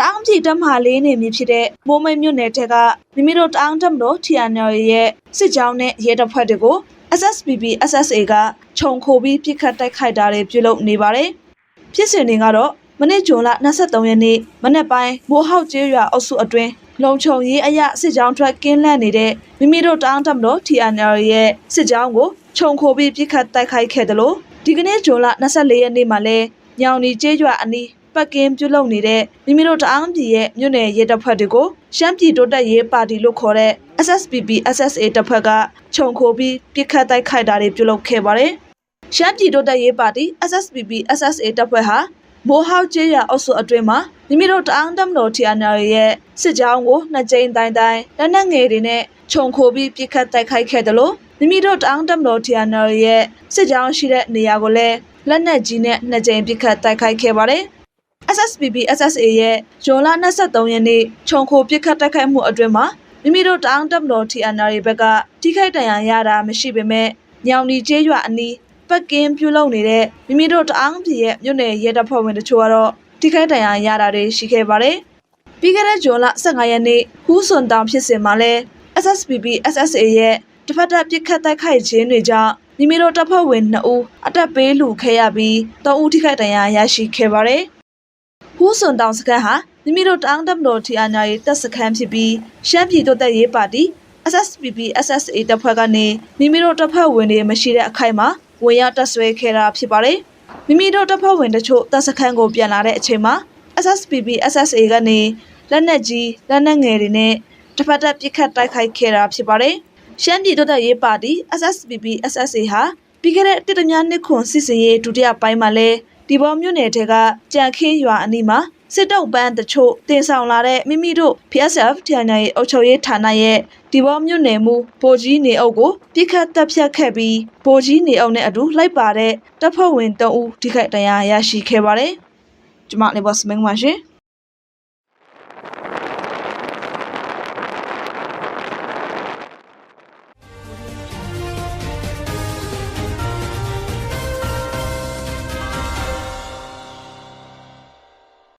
တအောင်းပြည်တပ်မဟာလေးနေမြဖြစ်တဲ့မိုးမိတ်မြို့နယ်ထက်ကမိမိတို့တအောင်းတပ်မတော် TNL ရဲ့စစ်ကြောင်းနဲ့ရဲတပ်ဖွဲ့တွေကို SSPB SSA ကခြုံခိုပြီးပြစ်ခတ်တိုက်ခိုက်တာတွေပြုလုပ်နေပါတယ်။ဖြစ်စဉ်တွေကတော့မနေ့ဇွန်လ23ရက်နေ့မနက်ပိုင်းမိုးဟောက်ကျေးရွာအုပ်စုအတွင်းလုံခြုံရေးအရစစ်ကြောင်းထွက်ကင်းလှည့်နေတဲ့မိမိတို့တအောင်းတပ်မတော် TNL ရဲ့စစ်ကြောင်းကိုခြုံခိုပြီးပြစ်ခတ်တိုက်ခိုက်ခဲ့တယ်လို့ဒီကနေ့ဇွန်လ24ရက်နေ့မှာလဲညောင်နီကျေးရွာအနီး ပတ်ကင်းပြုလုပ်နေတဲ့မိမိတို့တအောင်းပြည်ရဲ့မြို့နယ်ရဲတပ်ဖွဲ့တွေကိုရှမ်းပြည်တိုးတက်ရေးပါတီလို့ခေါ်တဲ့ SSPB SSA တပ်ဖွဲ့ကခြုံခိုပြီးပြစ်ခတ်တိုက်ခိုက်တာတွေပြုလုပ်ခဲ့ပါတယ်။ရှမ်းပြည်တိုးတက်ရေးပါတီ SSPB SSA တပ်ဖွဲ့ဟာမိုးဟောက်ကျေးရွာအုပ်စုအတွင်းမှာမိမိတို့တအောင်းတပ်မတော် TNL ရဲ့စစ်ကြောင်းကိုနှစ်ကြိမ်တိုင်းတိုင်းလက်နက်ငယ်တွေနဲ့ခြုံခိုပြီးပြစ်ခတ်တိုက်ခိုက်ခဲ့တယ်လို့မိမိတို့တအောင်းတပ်မတော် TNL ရဲ့စစ်ကြောင်းရှိတဲ့နေရာကိုလည်းလက်နက်ကြီးနဲ့နှစ်ကြိမ်ပြစ်ခတ်တိုက်ခိုက်ခဲ့ပါတယ်။ SSPB SSA ရဲ့ဇွန်လ23ရက်နေ့ခြုံခိုပစ်ခတ်တိုက်ခိုက်မှုအတွင်းမှာမိမိတို့တအောင်းတပ်မတော် TNR ဘက်ကထိခိုက်ဒဏ်ရာရတာမရှိပေမဲ့ညောင်ဒီကျေးရွာအနီးပတ်ကင်းပြုလုပ်နေတဲ့မိမိတို့တအောင်းပြည်ရဲ့မြို့နယ်ရဲတပ်ဖွဲ့ဝင်တို့ကတော့ထိခိုက်ဒဏ်ရာရတာတွေရှိခဲ့ပါတယ်။ပြီးခဲ့တဲ့ဇွန်လ15ရက်နေ့ဟူးစွန်တောင်ဖြစ်စဉ်မှာလဲ SSPB SSA ရဲ့တစ်ဖက်တပ်ပစ်ခတ်တိုက်ခိုက်ခြင်းတွေကြောင့်မိမိတို့တပ်ဖွဲ့ဝင်2ဦးအတက်ပေးလူခဲ့ရပြီး3ဦးထိခိုက်ဒဏ်ရာရရှိခဲ့ပါတယ်။ ဟူးစွန်တောင်စခန်းဟာမိမိတို့တောင်တပ်မတော်ထီအာနာရေးတပ်စခန်းဖြစ်ပြီးရှမ်းပြည်တိုးတက်ရေးပါတီ SSPB SSA တပ်ဖွဲ့ကနေမိမိတို့တပ်ဖွဲ့ဝင်တွေမရှိတဲ့အခိုက်မှာဝင်ရောက်တပ်ဆွဲခဲ့တာဖြစ်ပါတယ်။မိမိတို့တပ်ဖွဲ့ဝင်တချို့တပ်စခန်းကိုပြန်လာတဲ့အချိန်မှာ SSPB SSA ကနေလက်နက်ကြီးလက်နက်ငယ်တွေနဲ့တစ်ဖက်တပ်ပစ်ခတ်တိုက်ခိုက်ခဲ့တာဖြစ်ပါတယ်။ရှမ်းပြည်တိုးတက်ရေးပါတီ SSPB SSA ဟာပြီးခဲ့တဲ့တစ်တများနှစ်ခွန်စစ်စင်ရေးဒုတိယပိုင်းမှာလဲ ဒီဘောမြို့နယ်ထဲကကြံခင်းရွာအနီးမှာစစ်တုပ်ပန်းတချို့တင်ဆောင်လာတဲ့မိမိတို့ PSF ထန်နယ်အုပ်ချုပ်ရေးဌာနရဲ့ဒီဘောမြို့နယ်မူဗိုလ်ကြီးနေအုပ်ကိုပြစ်ခတ်တပ်ဖြတ်ခဲ့ပြီးဗိုလ်ကြီးနေအုပ်နဲ့အတူလိုက်ပါတဲ့တပ်ဖွဲ့ဝင်3ဦးထိခိုက်ဒဏ်ရာရရှိခဲ့ပါတယ်။ကျွန်မလေးဘောစမင်းပါရှင်။